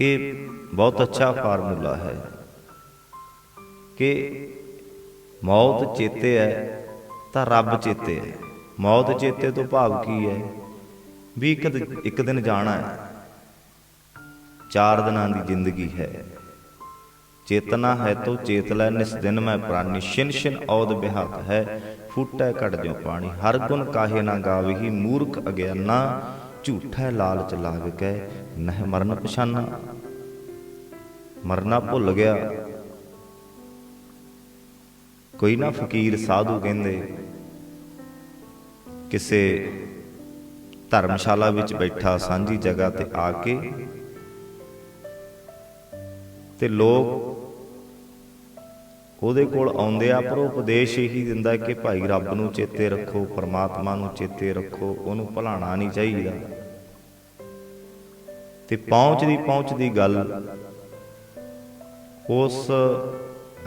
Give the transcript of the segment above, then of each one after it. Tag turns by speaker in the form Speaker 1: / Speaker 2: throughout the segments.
Speaker 1: ਇਹ ਬਹੁਤ ਅੱਛਾ ਫਾਰਮੂਲਾ ਹੈ ਕਿ ਮੌਤ ਚੇਤੇ ਹੈ ਤਾਂ ਰੱਬ ਚੇਤੇ ਹੈ। ਮੌਤ ਚੇਤੇ ਤੋਂ ਭਾਵ ਕੀ ਹੈ? ਵੀ ਇੱਕ ਇੱਕ ਦਿਨ ਜਾਣਾ ਹੈ। ਚਾਰ ਦਿਨਾਂ ਦੀ ਜ਼ਿੰਦਗੀ ਹੈ। ਚੇਤਨਾ ਹੈ ਤੋ ਚੇਤ ਲੈ, ਨਿਸ ਦਿਨ ਮੈਂ ਪ੍ਰਾਨੀ। ਛਿਨ ਛਿਨ ਔਦ ਬਿਹਾਤ ਹੈ, ਫੂਟੈ ਕਟ ਜੋ ਪਾਣੀ। ਹਰ ਗੁਣ ਕਾਹੇ ਨਾ ਗਾਵਹੀ ਮੂਰਖ ਅਗਿਆਨਾ ਝੂਠੈ ਲਾਲਚ ਲਾਗ ਕੇ ਨਹਿ ਮਰਨ ਪਛਾਨਾ। ਮਰਨਾ ਭੁੱਲ ਗਿਆ। ਕੋਈ ਨਾ ਫਕੀਰ ਸਾਧੂ ਕਹਿੰਦੇ, ਕਿਸੇ ਧਰਮਸ਼ਾਲਾ ਵਿੱਚ ਬੈਠਾ ਸਾਂਝੀ ਜਗ੍ਹਾ ਤੇ ਆ ਕੇ ਤੇ ਲੋਕ ਉਹਦੇ ਕੋਲ ਆਉਂਦੇ ਆ, ਪਰ ਉਹ ਉਪਦੇਸ਼ ਇਹੀ ਦਿੰਦਾ ਕਿ ਭਾਈ ਰੱਬ ਨੂੰ ਚੇਤੇ ਰੱਖੋ, ਪਰਮਾਤਮਾ ਨੂੰ ਚੇਤੇ ਰੱਖੋ, ਉਹਨੂੰ ਭੁਲਾਣਾ ਨਹੀਂ ਚਾਹੀਦਾ। ਤੇ ਪਹੁੰਚਦੀ ਪਹੁੰਚਦੀ ਗੱਲ ਉਸ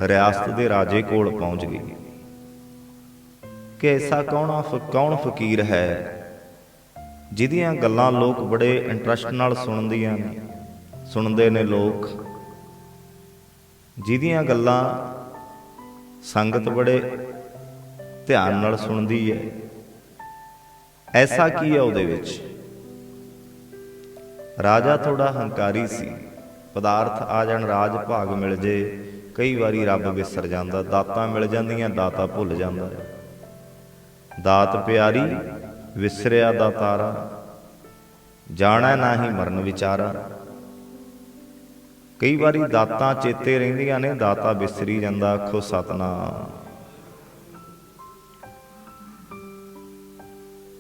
Speaker 1: ਰਿਆਸਤ ਦੇ ਰਾਜੇ ਕੋਲ ਪਹੁੰਚ ਗਈ। ਕਿ ਐਸਾ ਕੌਣ ਫ- ਕੌਣ ਫਕੀਰ ਹੈ, ਜਿਹਦੀਆਂ ਗੱਲਾਂ ਲੋਕ ਬੜੇ ਇੰਟਰਸਟ ਨਾਲ ਸੁਣਦੀਆਂ ਨੇ ਸੁਣਦੇ ਨੇ ਲੋਕ, ਜਿਹਦੀਆਂ ਗੱਲਾਂ ਸੰਗਤ ਬੜੇ ਧਿਆਨ ਨਾਲ ਸੁਣਦੀ ਹੈ। ਐਸਾ ਕੀ ਹੈ ਉਹਦੇ ਵਿੱਚ? ਰਾਜਾ ਥੋੜਾ ਹੰਕਾਰੀ ਸੀ। ਪਦਾਰਥ ਆ ਜਾਣ, ਰਾਜ ਭਾਗ ਮਿਲ ਜੇ। ਕਈ ਵਾਰੀ ਰੱਬ ਵਿਸਰ ਜਾਂਦਾ, ਦਾਤਾਂ ਮਿਲ ਜਾਂਦੀਆਂ, ਦਾਤਾ ਭੁੱਲ ਜਾਂਦਾ। ਦਾਤ ਪਿਆਰੀ, ਵਿਸਰਿਆ ਦਾਤਾਰਾ ਜਾਣਾ ਨਾ ਹੀ ਮਰਨ ਵਿਚਾਰਾ। ਕਈ ਵਾਰੀ ਦਾਤਾਂ ਚੇਤੇ ਰਹਿੰਦੀਆਂ ਨੇ, ਦਾਤਾ ਵਿਸਰੀ ਜਾਂਦਾ, ਆਖੋ ਸਤਨਾਮ।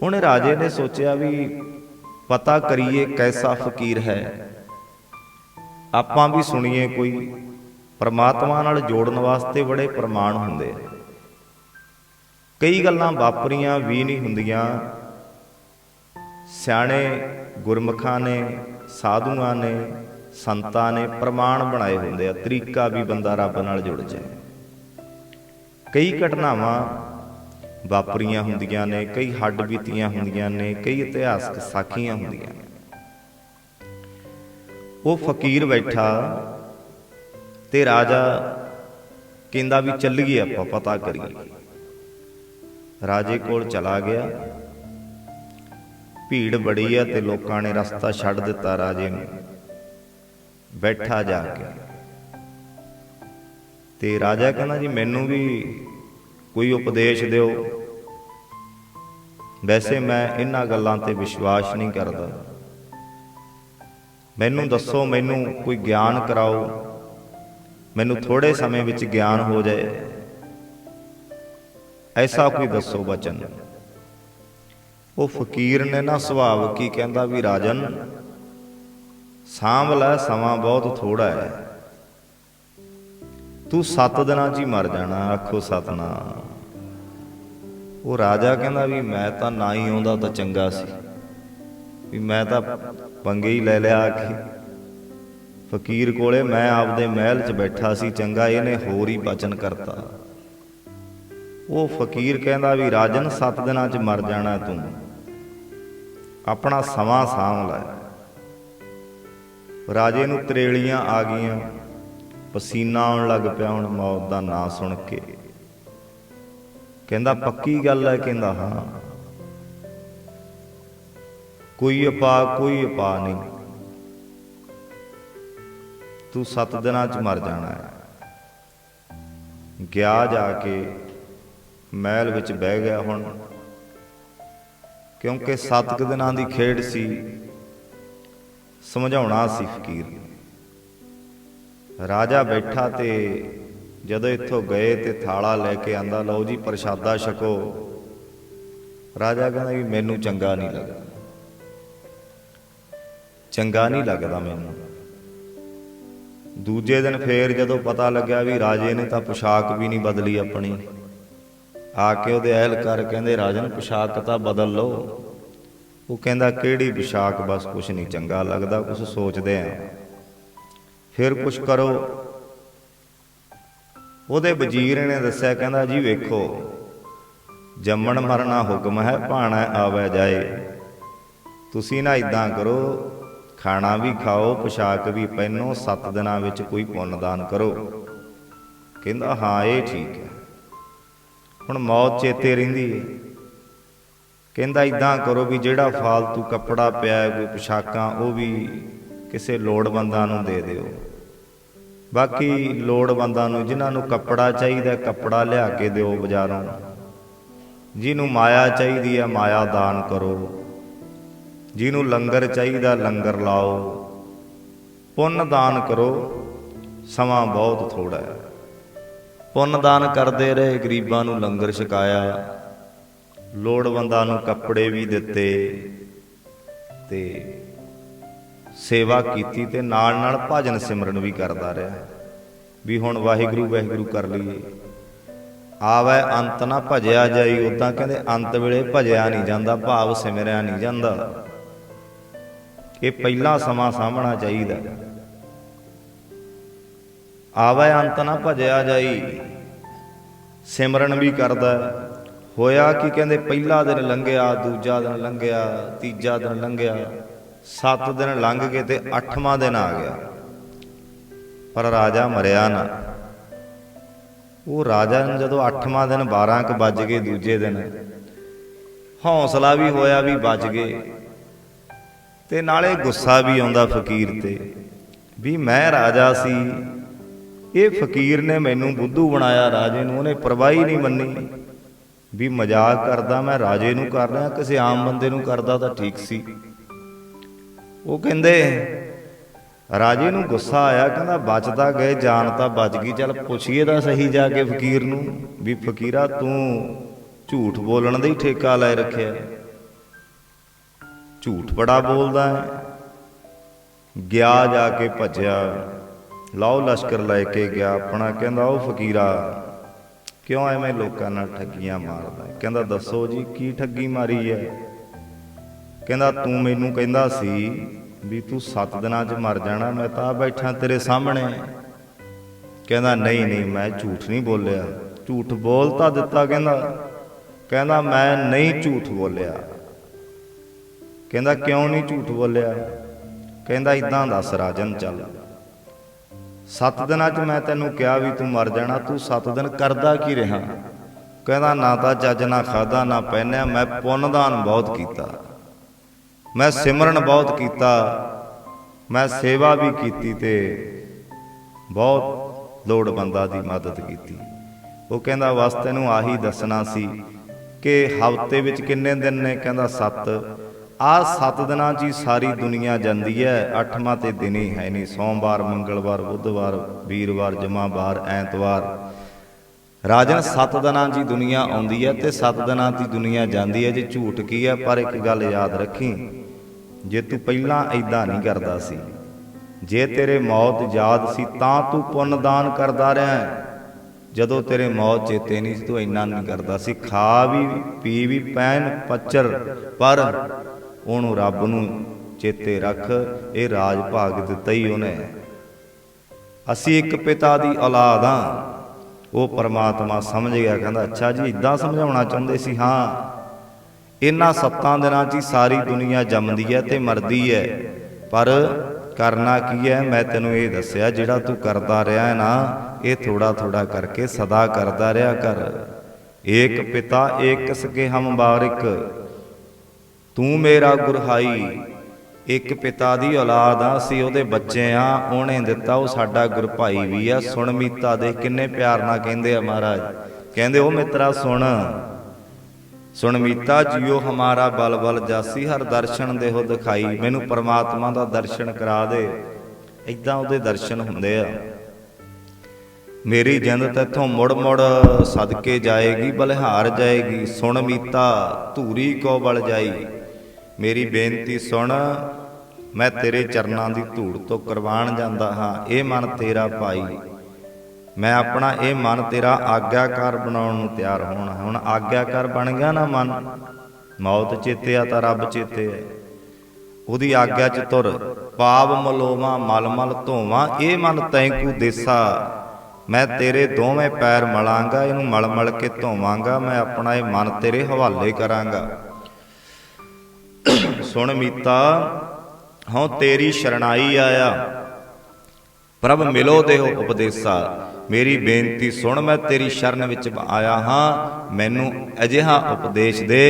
Speaker 1: ਹੁਣ ਰਾਜੇ ਨੇ ਸੋਚਿਆ ਵੀ ਪਤਾ ਕਰੀਏ ਕੈਸਾ ਫਕੀਰ ਹੈ। ਆਪਾਂ ਵੀ ਸੁਣੀਏ ਕੋਈ, ਪਰਮਾਤਮਾ ਨਾਲ ਜੋੜਨ ਵਾਸਤੇ ਬੜੇ ਪ੍ਰਮਾਣ ਹੁੰਦੇ ਆ। ਕਈ ਗੱਲਾਂ ਵਾਪਰੀਆਂ, ਵੀ ਨਹੀਂ ਹੁੰਦੀਆਂ। ਸਿਆਣੇ ਗੁਰਮਖਾਂ ਨੇ, ਸਾਧੂਆਂ ਨੇ ਸੰਤਾਂ ਨੇ ਪ੍ਰਮਾਣ ਬਣਾਏ ਹੁੰਦੇ ਆ, ਤਰੀਕਾ ਵੀ ਬੰਦਾ ਰੱਬ ਨਾਲ ਜੁੜ ਜਾਏ। ਕਈ ਘਟਨਾਵਾਂ ਵਾਪਰੀਆਂ ਹੁੰਦੀਆਂ ਨੇ, ਕਈ ਹੱਡ ਬੀਤੀਆਂ ਹੁੰਦੀਆਂ ਨੇ, ਕਈ ਇਤਿਹਾਸਕ ਸਾਖੀਆਂ ਹੁੰਦੀਆਂ ਨੇ। ਉਹ ਫਕੀਰ ਬੈਠਾ ਤੇ ਰਾਜਾ ਕਹਿੰਦਾ ਵੀ ਚੱਲੀਏ ਆਪਾਂ, ਪਤਾ ਕਰੀਏ। ਰਾਜੇ ਕੋਲ ਚਲਾ ਗਿਆ। ਭੀੜ ਬੜੀ ਆ ਤੇ ਲੋਕਾਂ ਨੇ ਰਸਤਾ ਛੱਡ ਦਿੱਤਾ ਰਾਜੇ ਨੂੰ। ਬੈਠਾ ਜਾ ਕੇ। ਤੇ ਰਾਜਾ ਕਹਿੰਦਾ ਜੀ, ਮੈਨੂੰ ਵੀ ਕੋਈ ਉਪਦੇਸ਼ ਦਿਓ। ਵੈਸੇ ਮੈਂ ਇਹਨਾਂ ਗੱਲਾਂ ਤੇ ਵਿਸ਼ਵਾਸ ਨਹੀਂ ਕਰਦਾ। ਮੈਨੂੰ ਦੱਸੋ, ਮੈਨੂੰ ਕੋਈ ਗਿਆਨ ਕਰਾਓ। ਮੈਨੂੰ ਥੋੜੇ ਸਮੇਂ ਵਿੱਚ ਗਿਆਨ ਹੋ ਜਾਏ। ਐਸਾ ਕੋਈ ਦੱਸੋ ਬਚਨ। ਉਹ ਫਕੀਰ ਨੇ ਨਾ ਸੁਭਾਵ ਕੀ ਕਹਿੰਦਾ ਵੀ, ਰਾਜਨ ਸਾਂਭ ਲੈ ਸਮਾਂ ਬਹੁਤ ਥੋੜਾ ਹੈ। ਤੂੰ 7 ਦਿਨਾਂ 'ਚ ਹੀ ਮਰ ਜਾਣਾ, ਆਖੋ ਸਤਨਾਮ। ਉਹ ਰਾਜਾ ਕਹਿੰਦਾ ਵੀ ਮੈਂ ਤਾਂ ਨਾ ਹੀ ਆਉਂਦਾ ਤਾਂ ਚੰਗਾ ਸੀ। ਵੀ ਮੈਂ ਤਾਂ ਪੰਗੇ ਹੀ ਲੈ ਲਿਆ ਆ ਕੇ ਫਕੀਰ ਕੋਲੇ ਮੈਂ ਆਪਦੇ ਮਹਿਲ 'ਚ ਬੈਠਾ ਸੀ, ਚੰਗਾ ਇਹਨੇ ਹੋਰ ਹੀ ਬਚਨ ਕਰਤਾ। ਉਹ ਫਕੀਰ ਕਹਿੰਦਾ ਵੀ ਰਾਜਨ 7 ਦਿਨਾਂ 'ਚ ਮਰ ਜਾਣਾ ਤੂੰ। ਆਪਣਾ ਸਮਾਂ ਸਾਂਭ ਲੈ। ਰਾਜੇ ਨੂੰ ਤਰੇਲੀਆਂ ਆ ਗਈਆਂ। ਪਸੀਨਾ ਆਉਣ ਲੱਗ ਪਿਆ, ਹੁਣ ਮੌਤ ਦਾ ਨਾਂ ਸੁਣ ਕੇ। ਕਹਿੰਦਾ, ਪੱਕੀ ਗੱਲ ਹੈ, ਕਹਿੰਦਾ, ਹਾਂ। ਕੋਈ ਉਪਾ ਕੋਈ ਉਪਾ ਨਹੀਂ। ਤੂੰ 7 ਦਿਨਾਂ 'ਚ ਮਰ ਜਾਣਾ ਹੈ। ਗਿਆ ਜਾ ਕੇ ਮਹਿਲ ਵਿੱਚ ਬਹਿ ਗਿਆ ਹੁਣ। ਕਿਉਂਕਿ 7 ਦਿਨਾਂ ਦੀ ਖੇਡ ਸੀ ਸਮਝਾਉਣਾ ਸੀ ਫਕੀਰ। ਨੂੰ। ਰਾਜਾ ਬੈਠਾ ਤੇ ਜਦੋਂ ਇੱਥੋਂ ਗਏ ਤੇ ਥਾਲਾ ਲੈ ਕੇ ਆਂਦਾ, ਲਓ ਜੀ, ਪ੍ਰਸ਼ਾਦਾ ਛਕੋ। ਰਾਜਾ ਕਹਿੰਦਾ ਵੀ ਮੈਨੂੰ ਚੰਗਾ ਨਹੀਂ ਲੱਗਦਾ। ਚੰਗਾ ਨਹੀਂ ਲੱਗਦਾ ਮੈਨੂੰ। ਦੂਜੇ ਦਿਨ ਫੇਰ ਜਦੋਂ ਪਤਾ ਲੱਗਿਆ ਵੀ ਰਾਜੇ ਨੇ ਤਾਂ ਪੋਸ਼ਾਕ ਵੀ ਨਹੀਂ ਬਦਲੀ ਆਪਣੀ, ਆ ਕੇ ਉਹਦੇ ਅਹਿਲਕਾਰ ਕਹਿੰਦੇ, ਰਾਜਨ, ਪੋਸ਼ਾਕ ਤਾਂ ਬਦਲ ਲਓ। ਉਹ ਕਹਿੰਦਾ, ਕਿਹੜੀ ਪੋਸ਼ਾਕ ਬਸ ਕੁਛ ਨਹੀਂ, ਚੰਗਾ ਲੱਗਦਾ, ਕੁਛ ਸੋਚਦੇ ਆ। ਫਿਰ ਕੁਛ ਕਰੋ। ਉਹਦੇ ਵਜ਼ੀਰ ਨੇ ਦੱਸਿਆ, ਕਹਿੰਦਾ, ਜੀ ਵੇਖੋ, ਜੰਮਣ ਮਰਨਾ ਹੁਕਮ ਹੈ, ਭਾਣਾ ਆਵੇ ਜਾਏ। ਤੁਸੀਂ ਨਾ ਇਦਾਂ ਕਰੋ, ਖਾਣਾ ਵੀ ਖਾਓ, ਪੋਸ਼ਾਕ ਵੀ ਪਹਿਨੋ 7 ਦਿਨਾਂ ਵਿੱਚ ਕੋਈ ਪੁੰਨ ਦਾਨ ਕਰੋ। ਕਹਿੰਦਾ, ਹਾਂ, ਇਹ ਠੀਕ ਹੈ। ਹੁਣ ਮੌਤ ਚੇਤੇ ਰਹਿੰਦੀ ਹੈ। ਕਹਿੰਦਾ ਇਦਾਂ ਕਰੋ ਵੀ ਜਿਹੜਾ ਫਾਲਤੂ ਕੱਪੜਾ ਪਿਆ ਹੈ, ਕੋਈ ਪੋਸ਼ਾਕਾਂ, ਉਹ ਵੀ ਕਿਸੇ ਲੋੜਵੰਦਾਂ ਨੂੰ ਦੇ ਦਿਓ। ਬਾਕੀ ਲੋੜਵੰਦਾਂ ਨੂੰ, ਜਿਨ੍ਹਾਂ ਨੂੰ ਕੱਪੜਾ ਚਾਹੀਦਾ, ਕੱਪੜਾ ਲਿਆ ਕੇ ਦਿਓ ਬਾਜ਼ਾਰੋਂ। ਜਿਹਨੂੰ ਮਾਇਆ ਚਾਹੀਦੀ ਹੈ, ਮਾਇਆ ਦਾਨ ਕਰੋ। ਜਿਹਨੂੰ ਲੰਗਰ ਚਾਹੀਦਾ, ਲੰਗਰ ਲਾਓ। ਪੁੰਨ ਦਾਨ ਕਰੋ, ਸਮਾਂ ਬਹੁਤ ਥੋੜਾ ਹੈ। ਪੁੰਨ ਦਾਨ ਕਰਦੇ ਰਹੇ, ਗਰੀਬਾਂ ਨੂੰ ਲੰਗਰ ਛਕਾਇਆ। ਲੋੜਵੰਦਾਂ ਨੂੰ ਕੱਪੜੇ ਵੀ ਦਿੱਤੇ ਤੇ ਸੇਵਾ ਕੀਤੀ ਤੇ ਨਾਲ ਨਾਲ ਭਜਨ ਸਿਮਰਨ ਵੀ ਕਰਦਾ ਰਿਹਾ। ਵੀ ਹੁਣ ਵਾਹਿਗੁਰੂ ਵਾਹਿਗੁਰੂ ਕਰ ਲਈਏ। ਆਵੇ ਅੰਤ ਨਾ ਭਜਿਆ ਜਾਈ ਉਦਾਂ ਕਹਿੰਦੇ ਅੰਤ ਵੇਲੇ ਭਜਿਆ ਨਹੀਂ ਜਾਂਦਾ, ਭਾਵ ਸਿਮਰਿਆ ਨਹੀਂ ਜਾਂਦਾ। ਇਹ ਪਹਿਲਾ ਸਮਾਂ ਸਾਂਭਣਾ ਚਾਹੀਦਾ। ਆਵੇ ਅੰਤ ਨਾ ਭਜਿਆ ਜਾਈ, ਸਿਮਰਨ ਵੀ ਕਰਦਾ। ਹੋਇਆ ਕਿ ਕਹਿੰਦੇ ਪਹਿਲਾ ਦਿਨ ਲੰਘਿਆ, ਦੂਜਾ ਦਿਨ ਲੰਘਿਆ, ਤੀਜਾ ਦਿਨ ਲੰਘਿਆ, ਸੱਤ ਦਿਨ ਲੰਘ ਗਏ ਤੇ ਅੱਠਵਾਂ ਦਿਨ ਆ ਗਿਆ। ਪਰ ਰਾਜਾ ਮਰਿਆ ਨਾ। ਉਹ ਰਾਜਾ ਨੂੰ ਜਦੋਂ ਅੱਠਵਾਂ ਦਿਨ 12 ਕ ਵੱਜ ਗਏ ਦੂਜੇ ਦਿਨ, ਹੌਸਲਾ ਵੀ ਹੋਇਆ ਵੀ ਬਚ ਗਏ ਤੇ ਨਾਲੇ ਗੁੱਸਾ ਵੀ ਆਉਂਦਾ ਫਕੀਰ ਤੇ ਵੀ ਮੈਂ ਰਾਜਾ ਸੀ। ਇਹ ਫਕੀਰ ਨੇ ਮੈਨੂੰ ਬੁੱਧੂ ਬਣਾਇਆ, ਰਾਜੇ ਨੂੰ ਉਹਨੇ ਪਰਵਾਹੀ ਨਹੀਂ ਮੰਨੀ। ਵੀ ਮਜ਼ਾਕ ਕਰਦਾ ਮੈਂ ਰਾਜੇ ਨੂੰ ਕਰ ਰਿਹਾ, ਕਿਸੇ ਆਮ ਬੰਦੇ ਨੂੰ ਕਰਦਾ ਤਾਂ ਠੀਕ ਸੀ। ਉਹ ਕਹਿੰਦੇ, ਰਾਜੇ ਨੂੰ ਗੁੱਸਾ ਆਇਆ, ਕਹਿੰਦਾ ਬਚਦਾ ਗਏ, ਜਾਨ ਤਾਂ ਬਚ ਗਈ, ਚੱਲ ਪੁੱਛੀਏ ਤਾਂ ਸਹੀ ਜਾ ਕੇ ਫਕੀਰ ਨੂੰ ਵੀ ਫਕੀਰਾ ਤੂੰ ਝੂਠ ਬੋਲਣ ਦਾ ਹੀ ਠੇਕਾ ਲੈ ਰੱਖਿਆ। ਝੂਠ ਬੜਾ ਬੋਲਦਾ ਹੈ। ਗਿਆ ਜਾ ਕੇ ਭੱਜਿਆ, ਲਾਓ ਲਸ਼ਕਰ ਲੈ ਕੇ ਗਿਆ ਆਪਣਾ, ਕਹਿੰਦਾ ਉਹ ਫਕੀਰਾ ਕਿਉਂ ਐਵੇਂ ਲੋਕਾਂ ਨਾਲ ਠੱਗੀਆਂ ਮਾਰਦਾ? ਕਹਿੰਦਾ, ਦੱਸੋ ਜੀ, ਕੀ ਠੱਗੀ ਮਾਰੀ ਹੈ? ਕਹਿੰਦਾ, ਤੂੰ ਮੈਨੂੰ ਕਹਿੰਦਾ ਸੀ ਵੀ ਤੂੰ 7 ਦਿਨਾਂ 'ਚ ਮਰ ਜਾਣਾ, ਮੈਂ ਤਾਂ ਆ ਬੈਠਾ ਤੇਰੇ ਸਾਹਮਣੇ। ਕਹਿੰਦਾ, ਨਹੀਂ ਨਹੀਂ, ਮੈਂ ਝੂਠ ਨਹੀਂ ਬੋਲਿਆ। ਝੂਠ ਬੋਲ ਤਾਂ ਦਿੱਤਾ। ਕਹਿੰਦਾ ਕਹਿੰਦਾ, ਮੈਂ ਨਹੀਂ ਝੂਠ ਬੋਲਿਆ। ਕਹਿੰਦਾ, ਕਿਉਂ ਨਹੀਂ ਝੂਠ ਬੋਲਿਆ? ਕਹਿੰਦਾ, ਇਦਾਂ ਦੱਸ ਰਾਜਨ, ਚੱਲ। ਸੱਤ ਦਿਨਾਂ 'ਚ ਮੈਂ ਤੈਨੂੰ ਕਿਹਾ ਵੀ ਤੂੰ ਮਰ ਜਾਣਾ, ਤੂੰ ਸੱਤ ਦਿਨ ਕਰਦਾ ਕੀ ਰਿਹਾ? ਕਹਿੰਦਾ, ਨਾ ਤਾਂ ਚੱਜ ਨਾ ਖਾਦਾ ਨਾ ਪਹਿਨਿਆ, ਮੈਂ ਪੁੰਨਦਾਨ ਬਹੁਤ ਕੀਤਾ। ਮੈਂ ਸਿਮਰਨ ਬਹੁਤ ਕੀਤਾ, ਮੈਂ ਸੇਵਾ ਵੀ ਕੀਤੀ ਤੇ ਬਹੁਤ ਲੋੜਵੰਦਾਂ ਦੀ ਮਦਦ ਕੀਤੀ। ਉਹ ਕਹਿੰਦਾ, ਬਸ ਤੈਨੂੰ ਆਹੀ ਦੱਸਣਾ ਸੀ ਕਿ ਹਫ਼ਤੇ ਵਿੱਚ ਕਿੰਨੇ ਦਿਨ ਨੇ? ਕਹਿੰਦਾ 7 ਆਹ ਸੱਤ ਦਿਨਾਂ 'ਚ ਹੀ ਸਾਰੀ ਦੁਨੀਆ ਜਾਂਦੀ ਹੈ ਅੱਠਵਾਂ ਤੇ ਦਿਨ ਹੀ ਹੈ ਨਹੀਂ, ਸੋਮਵਾਰ, ਮੰਗਲਵਾਰ, ਬੁੱਧਵਾਰ, ਵੀਰਵਾਰ ਜਮਾਵਾਰ ਐਤਵਾਰ। ਰਾਜਨ ਸੱਤ ਦਿਨਾਂ 'ਚ ਹੀ ਦੁਨੀਆ ਆਉਂਦੀ ਹੈ ਤੇ ਸੱਤ ਦਿਨਾਂ 'ਚ ਹੀ ਦੁਨੀਆ ਜਾਂਦੀ ਹੈ ਜੇ ਝੂਠ ਕੀ ਹੈ ਪਰ ਇੱਕ ਗੱਲ ਯਾਦ ਰੱਖੀ, ਜੇ ਤੂੰ ਪਹਿਲਾਂ ਐਦਾਂ ਨਹੀਂ ਕਰਦਾ ਸੀ, ਜੇ ਤੇਰੇ ਮੌਤ ਯਾਦ ਸੀ ਤਾਂ ਤੂੰ ਪੁੰਨ ਦਾਨ ਕਰਦਾ ਰਿਹਾ। ਜਦੋਂ ਤੇਰੇ ਮੌਤ ਚੇਤੇ ਨਹੀਂ ਸੀ, ਤੂੰ ਇੰਨਾ ਨਹੀਂ ਕਰਦਾ ਸੀ, ਖਾ ਵੀ, ਪੀ ਵੀ ਪੈਨ ਪੱਚਰ ਪਰ ਉਹਨੂੰ ਰੱਬ ਨੂੰ ਚੇਤੇ ਰੱਖ, ਇਹ ਰਾਜ ਭਾਗ ਦਿੱਤਾ ਹੀ ਉਹਨੇ। ਅਸੀਂ ਇੱਕ ਪਿਤਾ ਦੀ ਔਲਾਦ ਆ ਉਹ ਪਰਮਾਤਮਾ ਸਮਝ ਗਿਆ, ਕਹਿੰਦਾ, ਅੱਛਾ ਜੀ ਇਦਾਂ ਸਮਝਾਉਣਾ ਚਾਹੁੰਦੇ ਸੀ, ਹਾਂ। ਇਹਨਾਂ ਸੱਤਾਂ ਦਿਨਾਂ 'ਚ ਹੀ ਸਾਰੀ ਦੁਨੀਆ ਜੰਮਦੀ ਹੈ ਤੇ ਮਰਦੀ ਹੈ। ਪਰ ਕਰਨਾ ਕੀ ਹੈ? ਮੈਂ ਤੈਨੂੰ ਇਹ ਦੱਸਿਆ, ਜਿਹੜਾ ਤੂੰ ਕਰਦਾ ਰਿਹਾ ਹੈ ਨਾ, ਇਹ ਥੋੜਾ ਥੋੜਾ ਕਰਕੇ ਸਦਾ ਕਰਦਾ ਰਿਹਾ ਕਰ। ਏਕ ਪਿਤਾ, ਏਕ ਸਕੇ ਹਮ ਬਾਰਿਕ। ਤੂੰ ਮੇਰਾ ਗੁਰਹਾਈ। ਇੱਕ ਪਿਤਾ ਦੀ ਔਲਾਦ ਆ, ਅਸੀਂ ਉਹਦੇ ਬੱਚੇ ਆ, ਉਹਨੇ ਦਿੱਤਾ, ਉਹ ਸਾਡਾ ਗੁਰਭਾਈ ਵੀ ਆ। ਸੁਣ ਮੀਤਾ ਦੇ ਕਿੰਨੇ ਪਿਆਰ ਨਾਲ ਕਹਿੰਦੇ ਆ ਮਹਾਰਾਜ। ਕਹਿੰਦੇ, ਉਹ ਮਿੱਤਰਾ, ਸੁਣ। ਸੁਣ ਮੀਤਾ ਜਿਉ ਹਮਾਰਾ ਬਲ ਬਲ ਜਾਸੀ ਹਰ ਦਰਸ਼ਨ ਦੇਹੋ ਦਿਖਾਈ। ਮੈਨੂੰ ਪਰਮਾਤਮਾ ਦਾ ਦਰਸ਼ਨ ਕਰਾ ਦੇ। ਇਦਾਂ ਉਹਦੇ ਦਰਸ਼ਨ ਹੁੰਦੇ ਆ। ਮੇਰੀ ਜਿੰਦ ਤੇਥੋਂ ਮੁੜ ਮੁੜ ਸਦਕੇ ਜਾਏਗੀ, ਬਲਿਹਾਰ ਜਾਏਗੀ। ਸੁਣ ਮੀਤਾ, ਧੂਰੀ ਕੋ ਬਲ ਜਾਈ। ਮੇਰੀ ਬੇਨਤੀ ਸੁਣ, ਮੈਂ ਤੇਰੇ ਚਰਨਾਂ ਦੀ ਧੂੜ ਤੋਂ ਕਰਵਾਣ ਜਾਂਦਾ ਹਾਂ, ਇਹ ਮਨ ਤੇਰਾ ਭਾਈ। ਮੈਂ ਆਪਣਾ ਇਹ ਮਨ ਤੇਰਾ ਆਗਿਆਕਾਰ ਬਣਾਉਣ ਨੂੰ ਤਿਆਰ ਹੋਣਾ। ਹੁਣ ਆਗਿਆਕਾਰ ਬਣ ਗਿਆ ਨਾ ਮਨ, ਮੌਤ ਚੇਤੇ ਆ ਤਾਂ ਰੱਬ ਚੇਤੇ ਆ। ਉਹਦੀ ਆਗਿਆ ਚ ਤੁਰ ਪਾਪ ਮਲੋਵਾ, ਮਲ ਮਲ ਧੋਵਾਂ, ਇਹ ਮਨ ਤੈਂਕੂ ਦੇਸਾ। ਮੈਂ ਤੇਰੇ ਦੋਵੇਂ ਪੈਰ ਮਲਾਂਗਾ, ਇਹਨੂੰ ਮਲ ਮਲ ਕੇ ਧੋਵਾਂਗਾ, ਮੈਂ ਆਪਣਾ ਇਹ ਮਨ ਤੇਰੇ ਹਵਾਲੇ ਕਰਾਂਗਾ। ਸੁਣ ਮੀਤਾ, ਹਉ ਤੇਰੀ ਸ਼ਰਣਾਈ ਆਇਆ। ਪ੍ਰਭ ਮਿਲੋ ਦੇਹੁ ਉਪਦੇਸਾ, ਮੇਰੀ ਬੇਨਤੀ ਸੁਣ, ਮੈਂ ਤੇਰੀ ਸ਼ਰਨ ਵਿੱਚ ਆਇਆ ਹਾਂ। ਮੈਨੂੰ ਅਜਿਹਾ ਉਪਦੇਸ਼ ਦੇ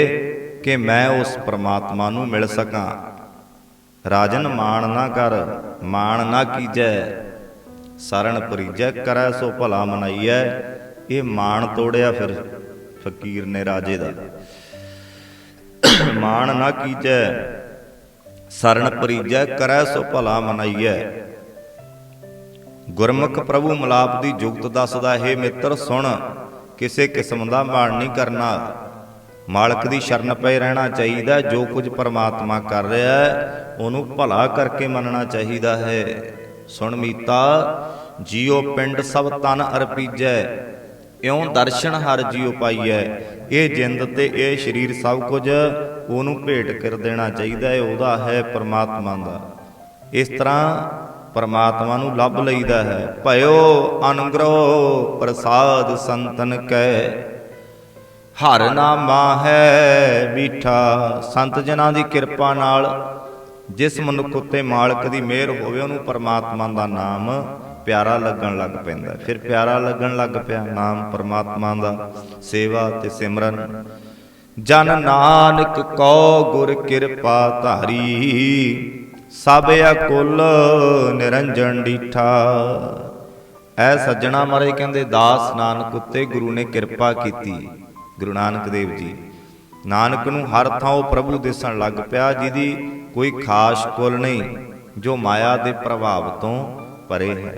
Speaker 1: ਕਿ ਮੈਂ ਉਸ ਪ੍ਰਮਾਤਮਾ ਨੂੰ ਮਿਲ ਸਕਾਂ। ਰਾਜਨ ਮਾਣ ਨਾ ਕਰ, ਮਾਣ ਨਾ ਕੀਜੈ। ਸਰਣ ਪਰੀਜੈ, ਕਰੈ ਸੋ ਭਲਾ ਮਨਾਈਐ। ਇਹ ਮਾਣ ਤੋੜਿਆ ਫਿਰ ਫਕੀਰ ਨੇ ਰਾਜੇ ਦਾ। ਮਾਣ ਨਾ ਕੀਜੈ ਸਰਣ ਪਰੀਜੈ, ਕਰੈ ਸੋ ਭਲਾ ਮਨਾਈਐ। ਗੁਰਮੁਖ ਪ੍ਰਭੂ ਮਲਾਪ ਦੀ ਜੁਗਤ ਦੱਸਦਾ, ਹੈ ਮਿੱਤਰ, ਸੁਣ, ਕਿਸੇ ਕਿਸਮ ਦਾ ਮਾਣ ਨਹੀਂ ਕਰਨਾ। ਮਾਲਕ ਦੀ ਸ਼ਰਨ ਪਏ ਰਹਿਣਾ ਚਾਹੀਦਾ, ਜੋ ਕੁਝ ਪਰਮਾਤਮਾ ਕਰ ਰਿਹਾ ਹੈ, ਉਹਨੂੰ ਭਲਾ ਕਰਕੇ ਮੰਨਣਾ ਚਾਹੀਦਾ ਹੈ। ਸੁਣ ਮੀਤਾ, ਜੀਉ ਪਿੰਡ ਸਭ ਤਨ ਅਰਪੀਜੈ, ਇਉਂ ਦਰਸ਼ਨ ਹਰ ਜੀਉ ਪਾਈਐ। ਇਹ ਜਿੰਦ ਤੇ ਇਹ ਸਰੀਰ ਸਭ ਕੁਝ ਉਹਨੂੰ ਭੇਟ ਕਰ ਦੇਣਾ ਚਾਹੀਦਾ ਹੈ, ਉਹਦਾ ਹੈ ਪਰਮਾਤਮਾ ਦਾ। ਇਸ ਤਰ੍ਹਾਂ ਪਰਮਾਤਮਾ ਨੂੰ ਲੱਭ ਲਈਦਾ ਹੈ। ਭਇਓ ਅਨੁਗ੍ਰਹ ਪ੍ਰਸਾਦ ਸੰਤਨ ਕੈ, ਹਰ ਨਾਮਾ ਹੈ ਮੀਠਾ। ਸੰਤ ਜਨਾਂ ਦੀ ਕਿਰਪਾ ਨਾਲ ਜਿਸ ਮਨੁੱਖ ਉੱਤੇ ਮਾਲਕ ਦੀ ਮਿਹਰ ਹੋਵੇ, ਉਹਨੂੰ ਪਰਮਾਤਮਾ ਦਾ ਨਾਮ ਪਿਆਰਾ ਲੱਗਣ ਲੱਗ ਪੈਂਦਾ ਫਿਰ ਪਿਆਰਾ ਲੱਗਣ ਲੱਗ ਪਿਆ, ਨਾਮ ਪਰਮਾਤਮਾ ਦਾ। ਸੇਵਾ ਤੇ ਸਿਮਰਨ। ਜਨ ਨਾਨਕ ਕੋ ਗੁਰ ਕਿਰਪਾ ਧਾਰੀ, ਸਭ ਅਕੁਲ ਨਿਰੰਜਨ ਡੀਠਾ। ਐ ਸੱਜਣਾ ਮਾਰੇ ਕਹਿੰਦੇ, ਦਾਸ ਨਾਨਕ ਉੱਤੇ ਗੁਰੂ ਨੇ ਕਿਰਪਾ ਕੀਤੀ। ਗੁਰੂ ਨਾਨਕ ਦੇਵ ਜੀ, ਨਾਨਕ ਨੂੰ ਹਰ ਥਾਂ ਉਹ ਪ੍ਰਭੂ ਦਿਸਣ ਲੱਗ ਪਿਆ, ਜਿਹਦੀ ਕੋਈ ਖਾਸ ਕੁਲ ਨਹੀਂ, ਜੋ ਮਾਇਆ ਦੇ ਪ੍ਰਭਾਵ ਤੋਂ ਪਰੇ ਹੈ।